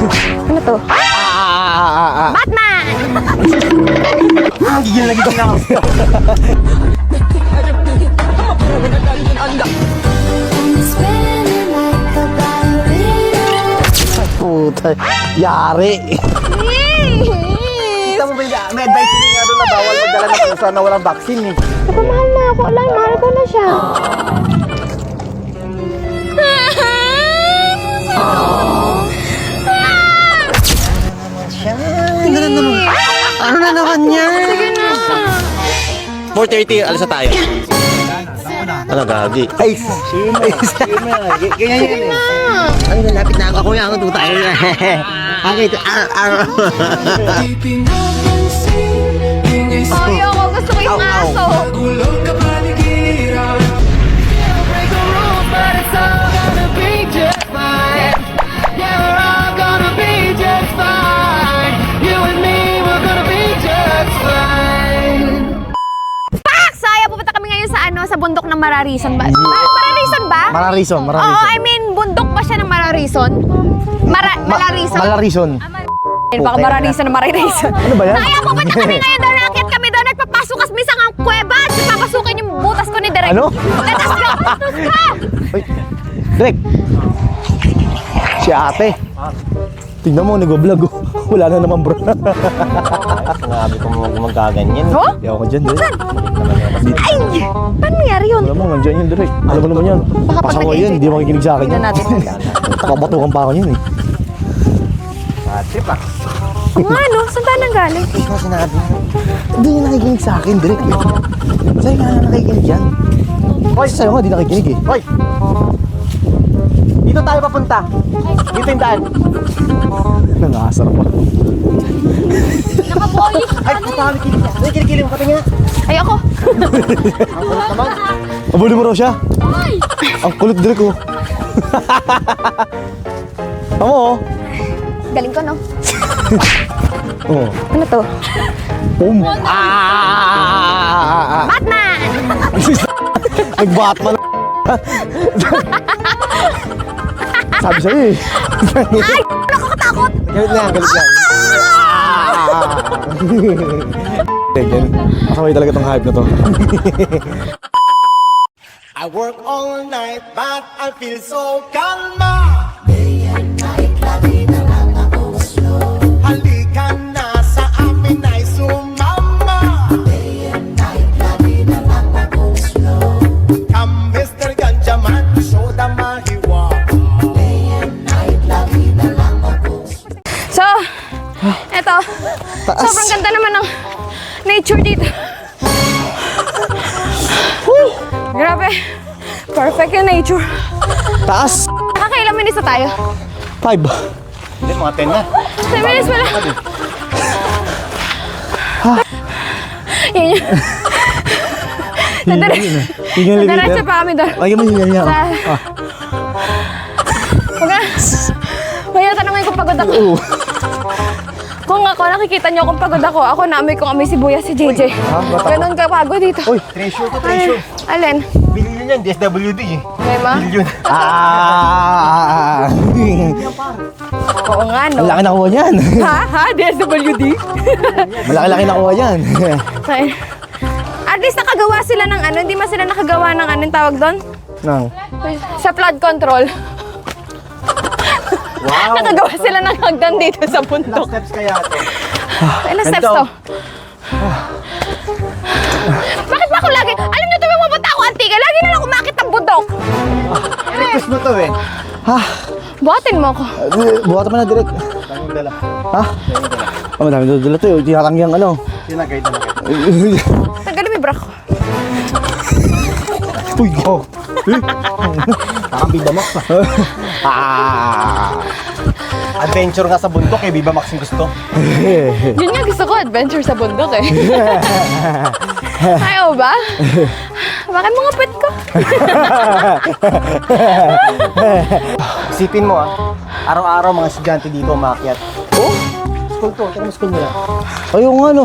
Ano to? Ah, ah, ah, ah. Batman! Gigil na gigil na ako. Puta, yari. Kita mo ba yung may advisory nga doon na bawal magdala ng pusa na walang vaccine eh. Saka mahal na ako. Alay, mahal ko na siya. Ano na naman yan? Sige na. 4.30, alas na tayo. Ano, gagi? Ay. Ay. Ganyan yan eh. Ay, nalapit na ako. Ako yung ako tayo. Okay, ar, ar. Ay, ako. Gusto ko yung aso. Mararison ba? Mar- Mararison ba? Mararison, Oo, mararison. I mean, bundok ba siya ng Mararison? Mara Malarison? Malarison. Ayun, baka Mararison na Mararison. Ano ba yan? Kaya pupunta kami ngayon doon, nakakit kami doon at papasok kas misang ang kuweba at papasukin yung butas ko ni Direk. Ano? Let us go! Uy, Direk. Si ate. Tingnan mo, nag-vlog oh. Wala na naman bro. Sinabi ko mag magkaganyan. Oh? Di ako dyan, Direk. Ay! Paano nangyari yun? Alam mo, nandyan yun, Direk. Alam mo naman yan. Baka pag Pasaway yan, nag-enjoy hindi makikinig sa akin yan. Tingnan natin. Takabatukan pa ako yan eh. Trip ah. Oo nga no, saan tayo nang galing? Ikaw sinabi. Hindi niya nakikinig sa akin, Direk. eh. Sa'yo nga na nakikinig yan. Hoy, sa'yo nga, di nakikinig eh. Hoy! Dito tayo papunta. Dito yung daan. Nangasar pa. Nakapolis. Ay, patami kilig. Ay, kilig-kilig mo patingin. Ay ako. Abuli mo raw siya. Ang kulit, Direk oh. Tama oh. Galing ko no. Oo. Ano to? Um. Ah! Batman! Nag-Batman. Sabi sa'yo eh. Ay! Nakakatakot! Galit na, galit na. Ganyan. Masaway talaga tong hype na to. I work all night, but I feel so calma. Halika na sa amin ay sumama. Come, Mr. Ganjaman, show the mahiwa. So, eto. Sobrang ganda naman ng nature dito. Whew! Grabe. Perfect yung nature. Taas! Nakakailang minutes na tayo? Five. Hindi, mga 10 na. 10 minutes pala. Yun yun. Yun elevator. pa kami doon. Ay, mo yung niya. Sa... Huwag na. Maya tanongin kung pagod ako. Kung ako, nakikita niyo kung pagod ako, ako naamoy kong amoy sibuyas si JJ. Ganon ka pagod dito. Uy. Treasure Alin? treasure. Alin? Bilhin yan, DSWD eh. May ma? Bilhin. Ah! Oo nga, no? Ang laki nakuha niyan. Ha? Ha? DSWD? Malaki-laki nakuha niyan. Ay. At least nakagawa sila ng ano, hindi man sila nakagawa ng anong tawag doon? Nang. Sa flood control. Wow. Nakagawa sila ng hagdan dito sa bundok. Steps kaya to. Ilang steps to? Bakit ba ako lagi? Alam niyo tuwing pupunta ako Antigua, lagi na lang umakit ng bundok. Request mo to eh. Ha? Buhatin mo ako. Buhat mo na direct. Tanging dala. Ha? Oh, madami dala to. eh. Tinatanggi ang ano. Sinagay talaga. Tagalin mo yung bra ko. Uy, go. Parang Viva Max ah. ah. Adventure nga sa bundok eh, Viva Max yung gusto. Yun nga gusto ko, adventure sa bundok eh. Ayaw ba? Bakit mga pet ko? Isipin mo ah, araw-araw mga estudyante dito umakyat. Oh? School to, tara mo school nila. Ayun nga no.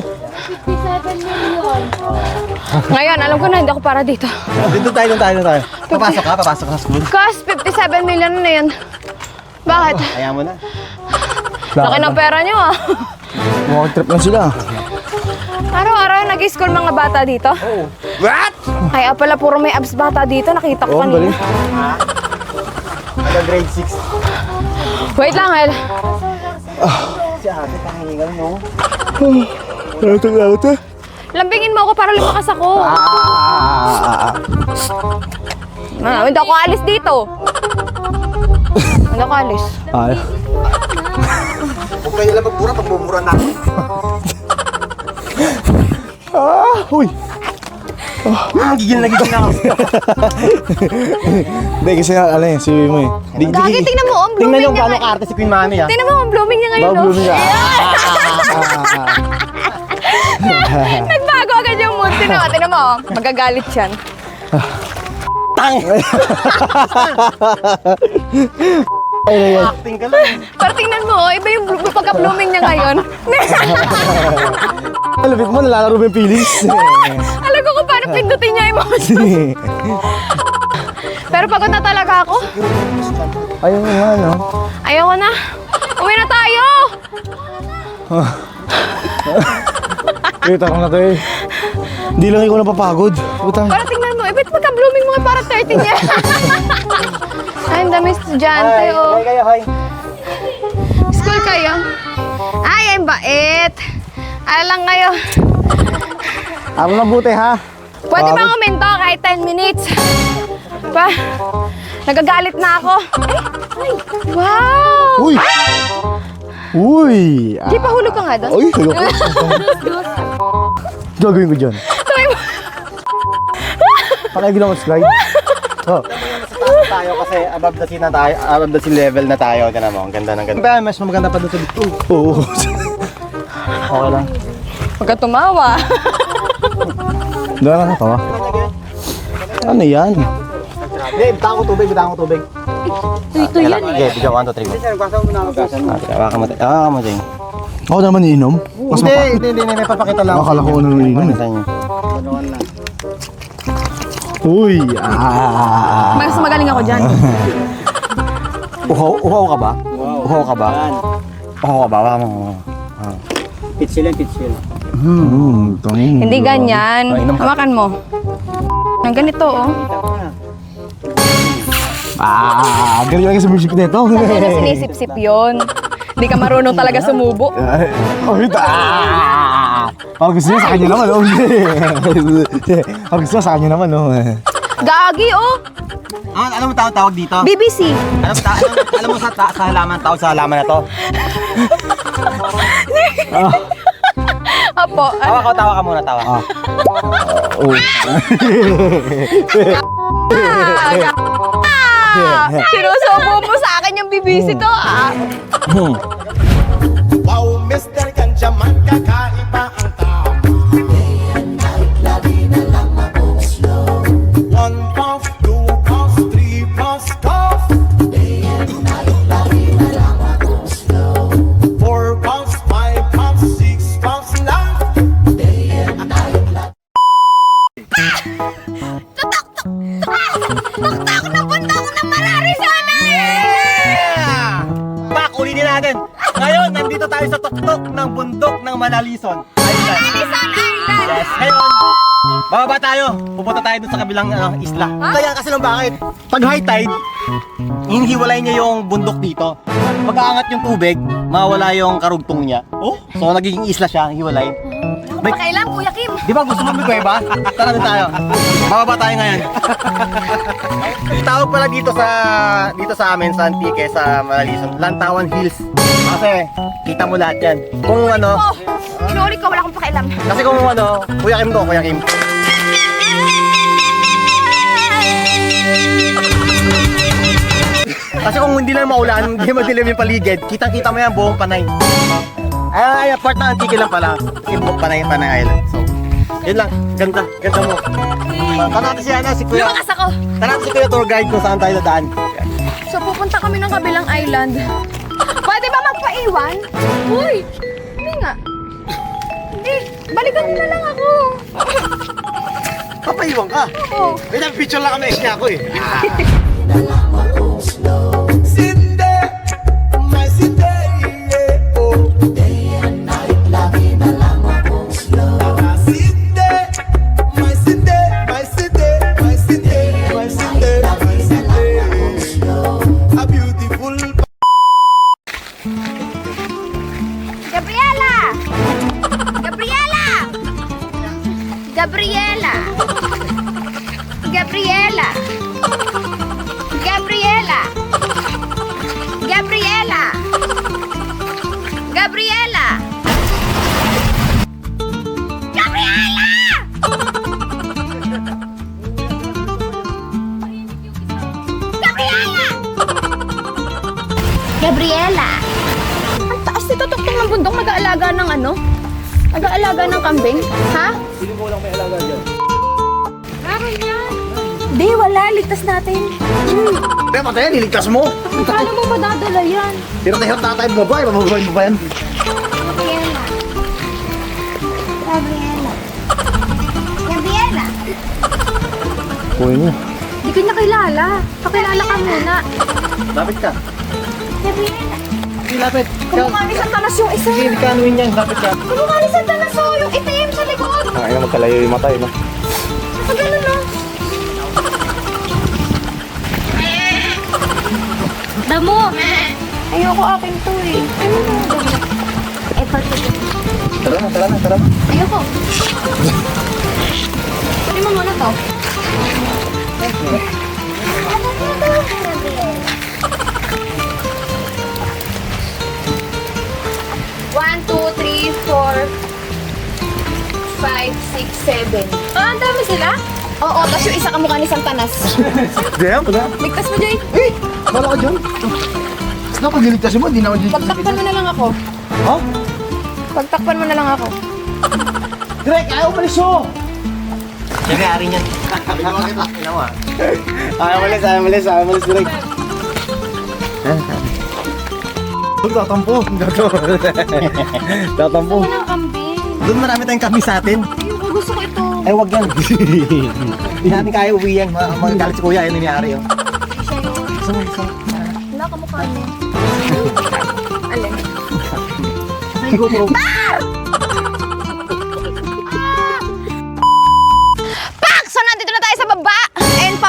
Ngayon, alam ko na hindi ako para dito. Dito tayo, dito tayo, dito tayo. Papasok ka, papasok ka sa school. Cost 57 million na yan. Bakit? Kaya mo na. Laki ng pera nyo ah. Mukhang trip na sila. Araw-araw nag-school mga bata dito. What? Kaya pala puro may abs bata dito. Nakita ko ang kanina. Ano grade 6? Wait lang, El. Si ate, pahingal no? Ano ito nga ito? Lambingin mo ako para lumakas ako. Ah, Ah, hindi ako alis dito. Hindi ako alis. Ay. Huwag kayo lang magmura, pagmumura na ako. Ah, uy. Ah, gigil na gigil na ako. Hindi, kasi nga, ano eh, si mo eh. Di, di, Gagi, tingnan mo, oh, ang Tingnan blooming niya. gaano ngayon. kaarte si Queen Mami ah. Tingnan mo, ang blooming niya ngayon, Bago no? blooming ka. Nagbago agad yung mood. Tingnan mo, mo. oh. Magagalit yan. Tang! Acting ka lang. Pero tingnan mo, oh, iba yung blo- pagka-blooming niya ngayon. Malapit mo, nalalaro mo yung feelings. Alam ko kung paano pindutin niya yung emotion. Pero pagod na talaga ako. Ayun nga, no? Ayoko na. Uwi na tayo! Wait, ako na to eh. Hindi lang ikaw napapagod. Puta. Para tingnan mo, eh, ba't pagka-blooming mo eh, para 13 niya? Ay, ang dami estudyante, Hi, oh. hi kayo, hi. School kayo? Ay, ay, bait. Ano lang kayo? Ako mabuti ha. Pwede bang uminto kahit 10 minutes? Pa, nagagalit na ako. Ay, ay, wow! Uy! Uy! Ah. Di pa hulog ka nga doon? Uy, ayoko. Gagawin ko dyan. Pakagin ako slide. Oh. tayo kasi above the sea na tayo, above the sea level na tayo. Tignan mo, ang ganda ng ganda. Ba, mas maganda pa doon sa dito. Oo. okay lang. Huwag ka tumawa. Doon ka natawa. Ano yan? Hindi, bitaw ko tubig, bitaw ko tubig. Ito yan eh. Okay, bigyan 1, 2, 3, 4. Hawakan mo, hawakan mo dyan. Ako naman iinom. Mas Hindi, mapa... hindi, hindi, hindi, may papakita lang. Akala ko ano nang iinom eh. Sa inyo. Uy! Ah! Mas magaling ako dyan. Uhaw, uhaw ka ba? Uhaw ka ba? Uhaw ka ba? Hawakan mo. Pitsil yan, pitsil. Hmm, tangin. Hindi ganyan. Ay, inom ka. Hawakan mo. Ang ganito, oh. Ah, galing lang sa music nito. Kasi na sinisip-sip yun. Hindi ka marunong talaga sumubo. Oh, ito. Ah! Pag gusto niya sa kanya naman, oh. Pag gusto niya sa kanya naman, oh. Gagi, oh. Ano, alam mo tawag tawag dito? BBC. Alam, ta, alam, alam mo sa, ta, sa halaman, tawag sa halaman na to? Apo. Tawa ka, tawa ka muna, tawa. Ah. Oh. Ah! Sinusubo mo sa akin yung BBC to, ah. Wow, Mr. Ganja Man, Ngayon, nandito tayo sa tuktok ng bundok ng Manalison. Island. Lilisan Island. Yes, ngayon, bababa tayo. Pupunta tayo dun sa kabilang ano, isla. Kaya kasi nung bakit? Pag high tide, hinihiwalay niya yung bundok dito. Pag aangat yung tubig, mawala yung karugtong niya. Oh? So nagiging isla siya, hiwalay. May, Pakailan, Kuya Kim. Di ba gusto mo may ba? Tara na tayo. Bababa tayo ngayon. Tawag pala dito sa dito sa amin sa Antique sa Manalison, Lantawan Hills. Kasi kita mo lahat 'yan. Kung ano, Oh, inuulit ko, wala akong pakialam. kasi kung ano, Kuya Kim to, Kuya Kim. Kasi kung hindi lang maulan, hindi madilim yung paligid, kitang-kita mo yan buong panay. Ay, ay, part ng Antique lang pala. Yung panay, panay island. So, yun lang. Ganda. Ganda mo. Tanong natin si Ana, si Kuya. Lumakas ako. Tanong natin si Kuya tour guide kung saan tayo dadaan. So, pupunta kami ng kabilang island. Pwede ba magpaiwan? Uy! Hindi nga. Hindi. Balikan na lang ako. Papaiwan ka. Oo. May picture lang kami, niya ako eh. Gabriela! Gabriela! Gabriela! Gabriela! Ang taas nito tuktong ng bundok nag-aalaga ng ano? Nag-aalaga ng kambing? Ha? Sino mo lang may alaga dyan? Meron yan. Di, wala. Ligtas natin. Hmm. Kaya patay, niligtas mo. Paano mo madadala yan? Pero tayo tatay babae, mababae mo ba yan? Kuya niya. Di ko niya kilala. Pakilala ka muna. Lapit ka. Sige, lapit. Kumukha ni Santa Nas yung isa. Sige, kanuin yan. Lapit ka. Kumukha ni Santa Nas oh, yung itim sa likod. Ay, na magkalayo yung mata no? Sa ganun no? Damo! Ayoko akin to eh. Ano na? Eh, pati. Tara na, tara na, tara na. Ayoko. Pwede mo muna to. One, two, three, four, five, six, seven. Ah, ang dami sila? Oo, tapos yung isa kamukha ni Santanas. Damn, wala. Ligtas mo, Jay. Eh, wala ka dyan. Sino pag niligtas mo, hindi na ako dyan. Pagtakpan mo na lang ako. Ha? Pagtakpan mo na lang ako. Direk, ayaw umalis mo! Sige, ari niyan. Ginawa. Ayaw umalis, ayaw umalis, ayaw umalis, Direk. Huwag tatampo. Tatampo. Gusto ko ng kambing. Doon marami tayong kami sa atin. Ayoko, gusto ko ito. Ay, wag yan. Hindi natin kaya uwi yan. Ma- Magagalit si kuya. Yan nangyari. Oh. Siya yun. Wala ka mukha niya. Alin? Ay, GoPro.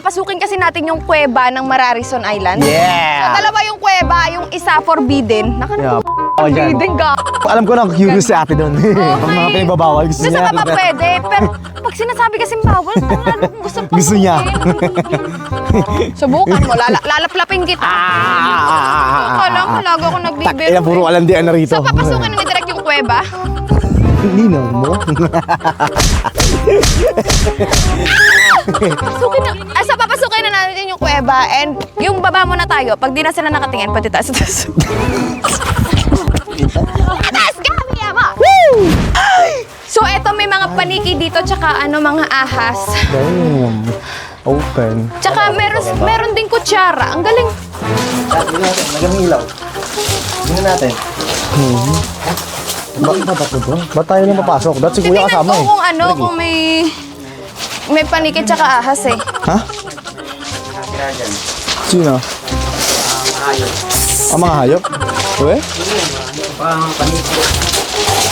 Papasukin kasi natin yung kuweba ng Mararison Island. So, Yeah! dalawa yung kuweba, yung isa forbidden. Naka Yeah, forbidden ka. Alam ko na curious si ate doon. Ang mga pinagbabawal gusto Gusto niya. ka pa pwede, pero pag sinasabi kasi bawal, ano kung gusto pang Gusto niya. Subukan mo, lala lalaplapin kita. Ah! Akala ko lagi ako Tak, nagbibiro. ina, puro alandian na rito. So, papasukin na ni Direk yung kuweba. Nino mo? Pasukin na. Ah, so, papasukin na kuweba and yung baba muna tayo. Pag di na sila nakatingin, pati taas taas. Taas ka, Miyama! Woo! So, eto may mga paniki dito, tsaka ano, mga ahas. Damn. Open. Tsaka meron, meron din kutsara. Ang galing. Tingnan natin. Lagyan ng ilaw. Tingnan natin. Ba Ba't tayo na papasok? Ba't si kuya Titingnan kasama ko eh? kung ano, kung may may paniki tsaka ahas eh. Ha? Sino? Ang mga hayop? Uwe?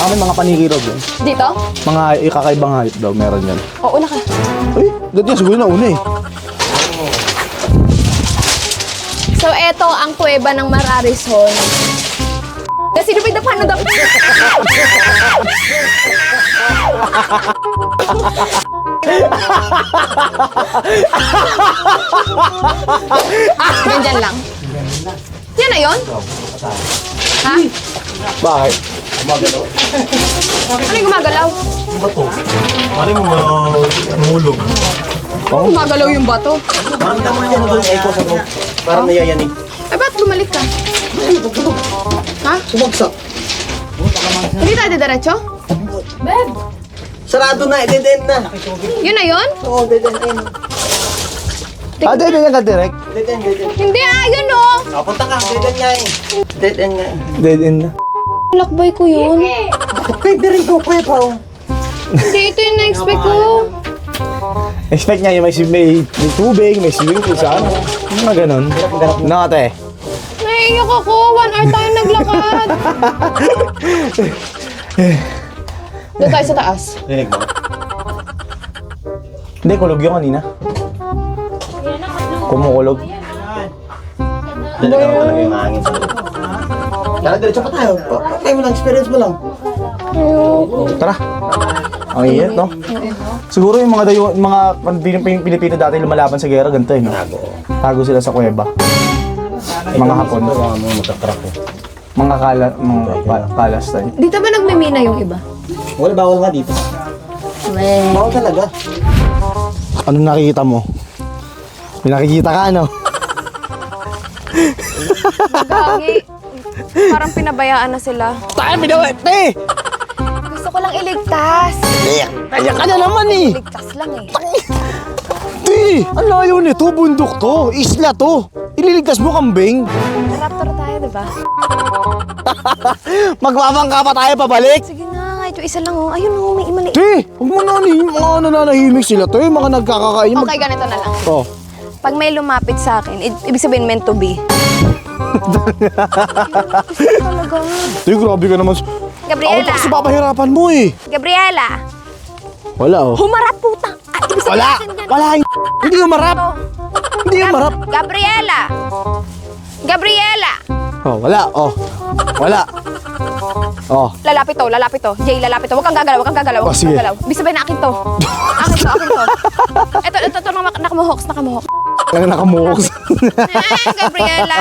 Ah, may mga paniki raw doon. Dito? Mga ikakaibang hayop daw, meron yan. Oo, una ka. Uy, dati yan, siguro na una eh. So, eto ang kuweba ng Mararison. Kasi sino ba yung dapano Ganyan lang. Yan na yun? Ha? Bakit? Ano yung gumagalaw? Mali mo mahulog. Oh, gumagalaw yung bato. Parang naman yan doon. Echo sa mo. Parang nayayanig. Eh, ba't bumalik ka? Ha? Sumagsak. Hindi tayo diretso? Beb, Sarado na. Dead end na. yun na yun? Oo, dead end. ayun. Ah, dito yan ka direct. Dead end, dead end. Hindi ah, yun oh. Ah, punta ka. Dead end nga eh. Dead end nga eh. Dead end na. Lakbay ko yun. Pwede rin ko, kuya pa. oh. Hindi, ito yung na-expect ko. Expect niya yung may, may, may tubig, may swimming pool sa ano. Mga ganun. No, ate. Naiiyak ako. One hour tayo naglakad. Doon tayo sa taas. Rinig mo? Hindi, kulog yung kanina. Kumukulog. Talaga naman talaga yung hangin sa loob. Tara, diretso pa tayo. Try mo lang, experience mo lang. Tara. Ang init, no? Siguro yung mga dayo, mga Pilipino, Pilipino dati lumalaban sa gera, ganito eh, no? Tago sila sa kuweba. Mga hapon. Baka mo magkakrack eh. Mga kala, mga pa- palestine. Dito ba nagmimina yung iba? Wala, bawal nga dito. Weh. Bawal talaga. Anong nakikita mo? May nakikita ka, ano? Gagi. Parang pinabayaan na sila. Tayo, binawit, eh! Gusto ko lang iligtas. Kaya ka na naman, eh! Iligtas lang eh. Ti! Ang layo nito, bundok to, isla to. Ililigtas mo kambing. Raptor tayo, di ba? Magbabangka pa tayo pabalik. Sige na, yung isa lang oh. Ayun oh, may mali. Ti! Huwag mo na mga nananahimik sila to, yung mga nagkakakain. Okay, ganito na lang. Oh. Pag may lumapit sa akin, i- ibig sabihin meant to be. Talaga. Ti, grabe ka naman. Ako Gabriela! pa kasi papahirapan mo eh. Gabriela! Wala oh. Humarap puta! Ah, ibig sabihin Wala! akin yan. Wala! Hindi umarap! Hindi umarap! Gabriela! Gabriela! Oh, wala. Oh. Wala. Oh. Lalapit to, lalapit to. Jay, lalapit to. Huwag kang gagalaw, huwag kang gagalaw, Oh, huwag sige. kang gagalaw. Ibig sabihin akin to. Akin to, akin to. Ito, ito, ito, nak- nakamuhoks, nakamuhoks. Nakamuks. Ah, Gabriela!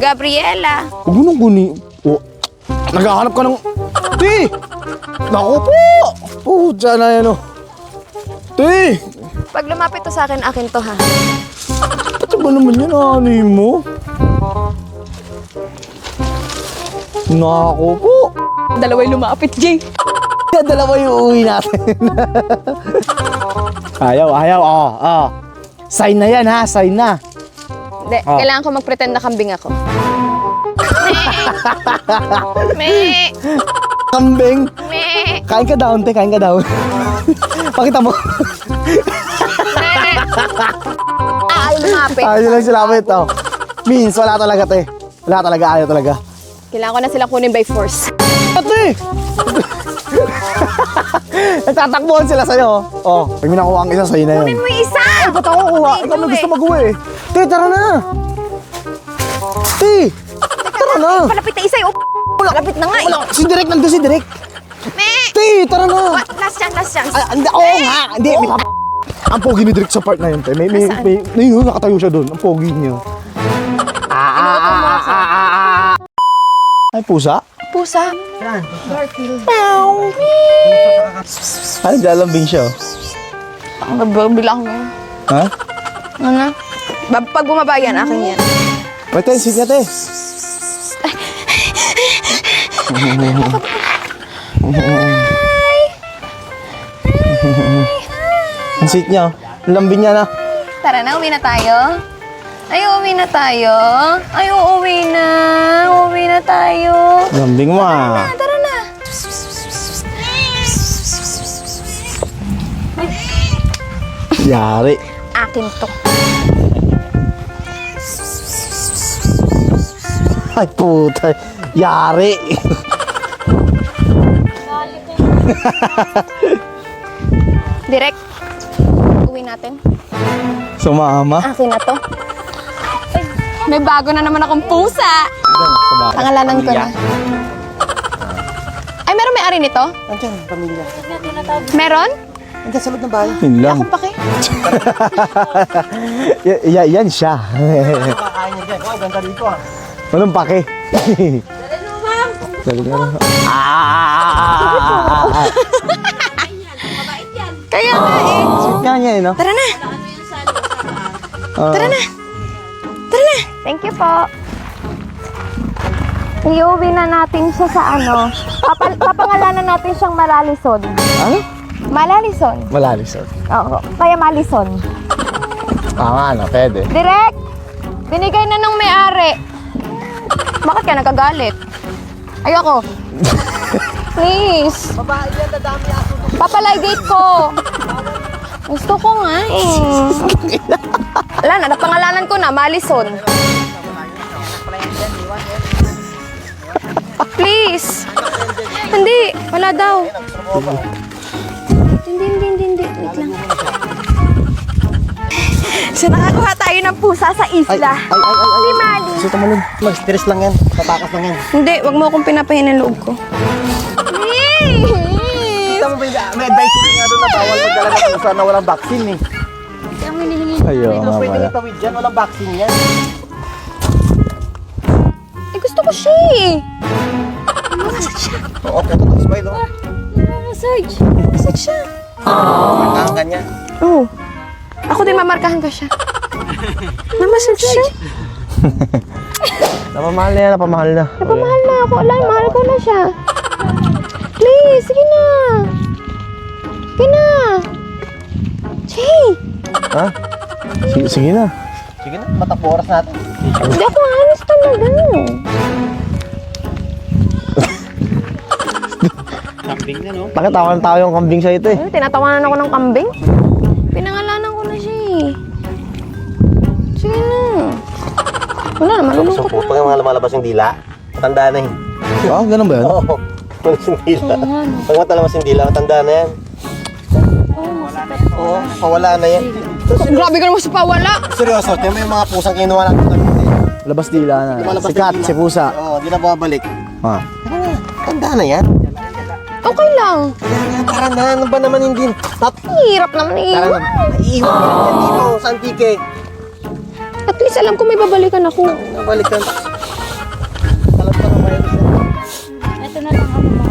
Gabriela! Huwag mo nang guni. Oh. Naghahanap ka ng... Ti! Naku po! Oh, dyan na yan oh. Ti! Pag lumapit to sa akin, akin to ha. Ito ba naman yan, ani mo? Naku po! Dalaway lumapit, Jay. Dalawa yung uuwi natin. ayaw, ayaw. Oh, oh. Sign na yan ha, sign na. Hindi, Oh. kailangan ko mag-pretend na kambing ako. Me! Kambing. Me! Kain ka daw, te, kain ka daw. Pakita mo. Ah, Ayaw lumapit. Ayaw lang sila ito. Means, wala talaga, te. Wala talaga, ayaw talaga. Kailangan ko na silang kunin by force. Ate! Nagtatakbuhan sila sa'yo. Oh, pag may nakuha ang isa sa'yo na yun. Kunin mo yung isa! Ay, ba't ako kuha? Ikaw na gusto eh. mag-uwi eh. Te, tara na! Te! Tara na! Palapit na isa yung... Palapit na nga eh. Wala, si Direk nandun si Direk. Me! Te, tara na! What? Last chance, last chance. Ah, hindi, oo nga! Hindi, may pap- Ang pogi ni Direk sa part na yun, te. May, may, may, may, nakatayo siya doon. Ang pogi niya. Ay, pusa? Pusa. Ay, naglalambing siya. oh. Ang bilang mo. Ha? Ano? Ba- Pag bumaba yan, akin yan. Wait, te, sit niya, te. Ang sit niya. oh. Ang lambing niya na. Tara na, uwi na tayo. Ay, uwi na tayo. Ay, uuwi na. Uuwi na tayo. Lambing mo ah. Tara na. Yari. Akin to. Ay, puta. Yari. Direct. Uwi natin. Sumama. Akin na to. Ay, May bago na naman akong pusa. Pangalanan ko na. Ay, meron may-ari nito? Andiyan, pamilya. Meron? Andiyan sa loob ng bahay. Yun lang. Akong pake. Y- y- yan siya. Kakain niya dyan. Wow, ganda dito ah. Walang pake. Dali nga lang. Ah, ah, ah, ah, ah. Kaya nga eh. Yan yan, no? Tara na. Tara na. Tara na. Thank you po. Iuwi na natin siya sa ano. Papal papangalanan natin siyang Malalison. Ano? Malalison. Malalisod. Oo. Kaya Malison. Tama, no? Pwede. Direk! Binigay na nung may-ari. Bakit ka nagagalit? Ayoko. Please. Babae yan, dadami aso. Papaligate ko. Gusto ko nga eh. Wala na, napangalanan ko na, Malison. Please. Hindi, wala daw. Hindi, hindi, hindi, hindi. Wait lang. So nakakuha tayo ng pusa sa isla. Ay, ay, ay, ay. Si Mali. Gusto tumalon. Mag-stress lang yan. Tatakas lang yan. Hindi, wag mo akong pinapahin ng loob ko. Kita mo ba yung may advice nga doon na bawal magdala ng pusa na walang vaccine eh. Ayo Hindi nga ka pwede pala. itawid dyan. Walang vaccine yan. Eh, gusto ko siya eh. Oo, puto ng smile oh. Massage. Massage siya. Ang kanya. Oo. Ako din mamarkahan ko siya. Namassage siya. Napamahal na yan, napamahal na. Napamahal na ako. Alay, mahal ko na siya. Please, sige na. Sige na. Jay, Ha? Sige, sige na. Sige na, matakbo oras natin. hindi ako alis talaga. Kambing na, no? Pakitawan tao yung kambing sa ito eh. Ano, tinatawanan ako ng kambing? Pinangalanan ko na siya eh. Sige na. Wala naman, Tapos lulungkot yung puto yung mga lumalabas yung dila. Matanda na eh. Ah, ganun ba yan? Oo. Lumalabas yung dila. Pag matalabas yung dila, matanda na yan. Oo, pawala na yan. Grabe ka naman sa pawala. Seryoso, tiyan mo yung mga pusang kinuha sa gawin. Labas dila na. Lumalabas Si cat, yung dila. si pusa. Oo, di na babalik. Ha? Ano na, Tanda na yan. Okay lang. Tara na, ano ba naman hindi? Tat, Hirap naman eh. tara na. Naiiwan ka na yan dito sa antike. At least alam ko may babalikan ako. Nabalik ka. Alam ka na virus yan. Ito na lang ano mo.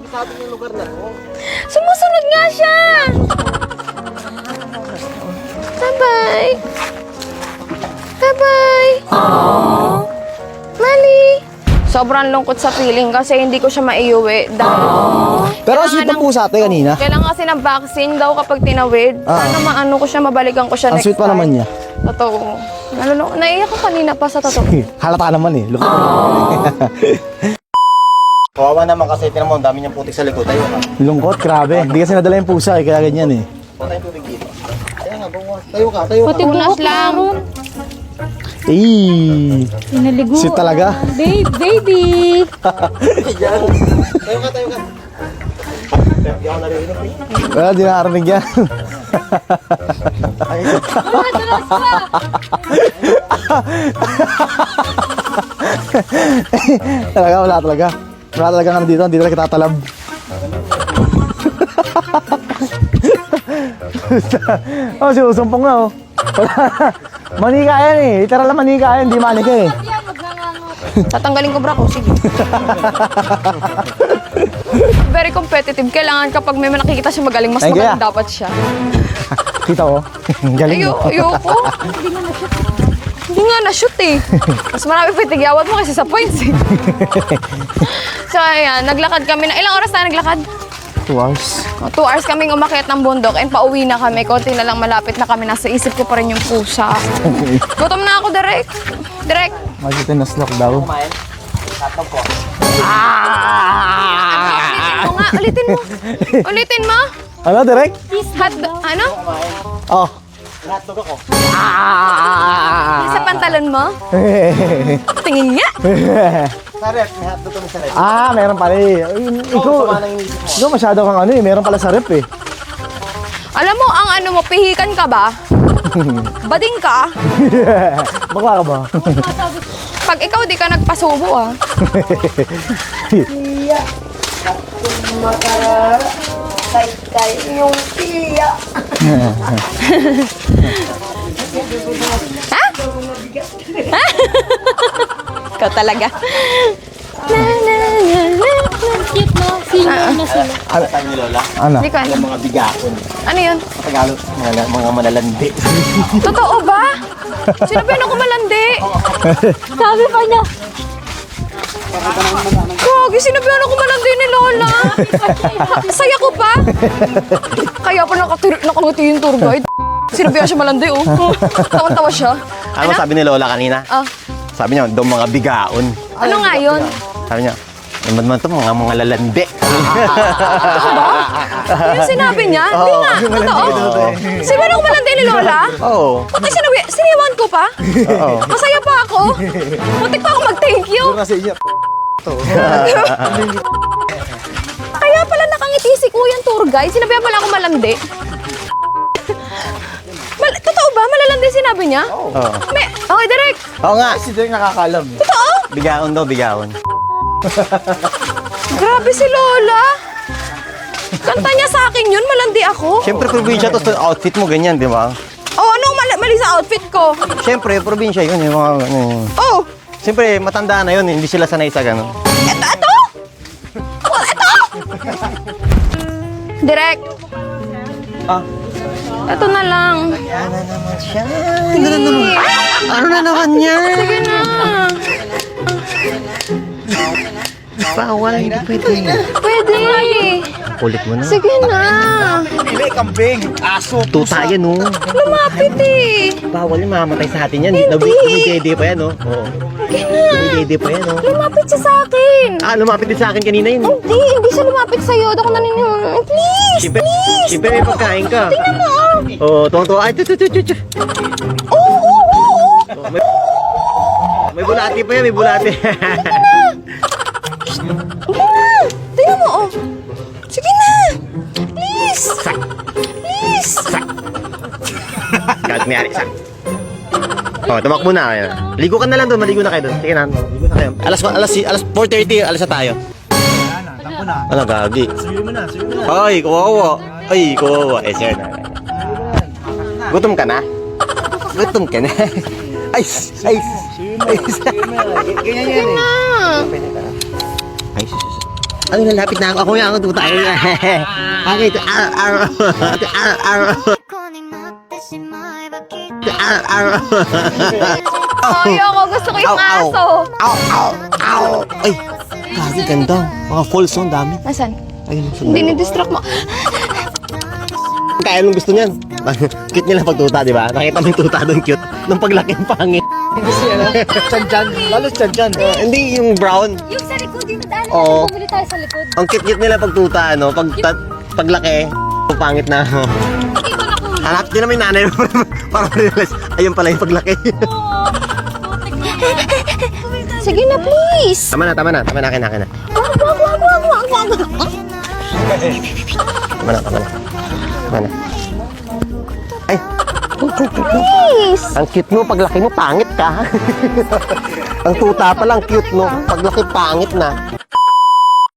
Sabi Sobrang lungkot sa feeling kasi hindi ko siya maiuwi dahil Pero ang sweet ng pusa ate kanina. kailangan kasi ng vaccine daw kapag tinawid. Ah. Sana maano ko siya, mabalikan ko siya Ang next sweet pa time. naman niya. Totoo. Nalulung- naiiyak ko kanina pa sa totoo. Halata naman eh. Look. Kawawa naman kasi, tinan mo, ang dami niyang putik sa likod. Tayo ka. Lungkot, grabe. Hindi kasi nadala yung pusa eh, kaya ganyan eh. Tubig dito. Tayo nga, bawas. Tayo ka, tayo ka. Pati Tunas buhok lang. Eh, Pinaligo. sweet talaga. Babe, baby. Yan. Tayo ka, tayo ka. Wala, di nakarinig yan. talaga, wala talaga. Wala talaga nga dito, hindi talaga tatalab. oh, sinusumpong na oh. Manika yan eh. Literal na manika yan, hindi manika eh. Tatanggalin ko bra ko, sige. Very competitive. Kailangan kapag may nakikita siya magaling, mas Ay, kaya? magaling dapat siya. Kita ko. Galing Ayo, no? ayoko. Hindi nga na-shoot eh. Mas marami pa yung tigyawat mo kasi sa points eh. so ayan, naglakad kami na, ilang oras na naglakad? Two hours. O, Two hours kaming umakyat ng bundok and pauwi na kami. Konti na lang malapit na kami. Nasa isip ko pa rin yung pusa. Gutom na ako, direct. Direct. Makikita na slock daw. Ulitin mo nga, ulitin mo. Ulitin mo. Ano, direct? Hot, ano? Oh. Hotdog ako. Sa pantalon mo? Tingin nga. Sa ref, may hotdog kami sa ref. ah, meron pala eh. Ay, Ikaw, na yung inisip mo. ikaw masyado kang ano eh. Meron pala sa rep eh. Alam mo, ang ano mo, pihikan ka ba? Bading ka? Bakla ka ba? Pag ikaw di ka nagpasubo ah. Ha? Ha? Ikaw talaga. Na, na, na, na, na. Cute no? Senior na sila. Ano tayo ni Lola? Ano? Hindi ko alam. Yung mga bigakon. Ano yun? Sa Tagalog, mga, mga malalandi. Totoo ba? Sino ba ako malandi? Sabi pa niya. Gogi, sinabihan ako malandi ni Lola. Saya ko pa. Kaya pa nakatiri- nakangiti yung tour guide. Sinabihan siya malandi, oh. Tawan-tawa siya. Ano sabi ni Lola kanina? Ah, Sabi niya, daw mga bigaon. ano nga yun? Sabi niya, Naman man to, mga mga lalande. Yung sinabi niya? Hindi nga. Totoo. Sino nung malandi ni Lola? Oo. Pati sinabi, siniwan ko pa? Oo. Masaya pa ako. Muntik pa ako mag-thank you. Kasi iya. Kaya pala nakangiti si Kuya tour guide. Sinabihan pala ako malandi. Mal totoo ba? Malalandi sinabi niya? Oo. May, okay, direct. Oo nga. Kasi doon nakakalam. Totoo? Bigaon daw, bigaon. Grabe si Lola. Kanta niya sa akin yun, malandi ako. Siyempre, probinsya to, so outfit mo ganyan, di ba? Oh, anong mali, mali sa outfit ko? Siyempre, probinsya yun, yung mga, ano yun. Oh, Siyempre, matanda na yun, hindi sila sanay sa gano'n. eto, eto! Oh, eto! Direct. Ah. Eto na lang. Ano naman siya? Please. Ano na naman yan? Sige na. Bawal, hindi pwede. Pwede. Kulit mo na. Sige na. Hindi, kambing, aso, Tuta yan, oh. Lumapit eh. Bawal yung mamatay sa atin yan. Hindi. Dumidede pa yan, oh. Oo. Sige na. Dumidede pa yan, oh. Lumapit siya sa akin. Ah, lumapit din sa akin kanina yun. Hindi, hindi siya lumapit sa'yo. Doon ko naniniwala. Please, Siyempre, please. siyempre may pagkain ka. Tingnan mo. ah. Oo, oh, tuwang-tuwa. Ay, tu, tu, tu, tu, tu. Oo, oo, oo. Oh, May, bulati pa yan, may bulati. Sige Kahit may ari. Oh, tumakbo na. Ayan. Ligo ka na lang doon, maligo na kayo doon. Sige na, ligo na kayo. Alas, alas, alas 4.30, alas na tayo. Ano, gagi? Suyo mo na, suyo mo na. Ay, kawawa. Ay, kawawa. Eh, sir na. Gutom ka na? Gutom ka na? Ay, ay, ay. Ganyan yan eh. Ay, sus. Ano, nalapit na ako. Ako nga ako tuta. Okay, ito. Ar, ar, ar, きっ ar, ar. Ayoko, gusto ko yung Ow, aso. Ow, ow, ow. Ay, gagi, ganda. Mga falls on, dami. Nasaan? Ayun, Hindi ni-distract mo. Kaya nung gusto niyan. cute nila pagtuta, di ba? Nakita mo yung tuta doon, cute. Nung paglaki ang pangit. Chan-chan, lalo chan-chan. Uh, hindi yung brown. Yung sa likod, yung daan. Oo. Bumili tayo sa likod. Ang cute-cute nila pagtuta, ano? Pag, ta- paglaki, pangit na. ano. Hanap din naman yung nanay mo para ma-realize. Ayun pala yung paglaki. Sige na, please. tama na, tama na. Tama na, akin na, akin na. Wag, wag, wag, wag, wag, wag. Tama na, tama na. Tama na. Ay! Please. Ang cute mo, paglaki mo, pangit ka. ang tuta pa lang cute mo. Paglaki, pangit na.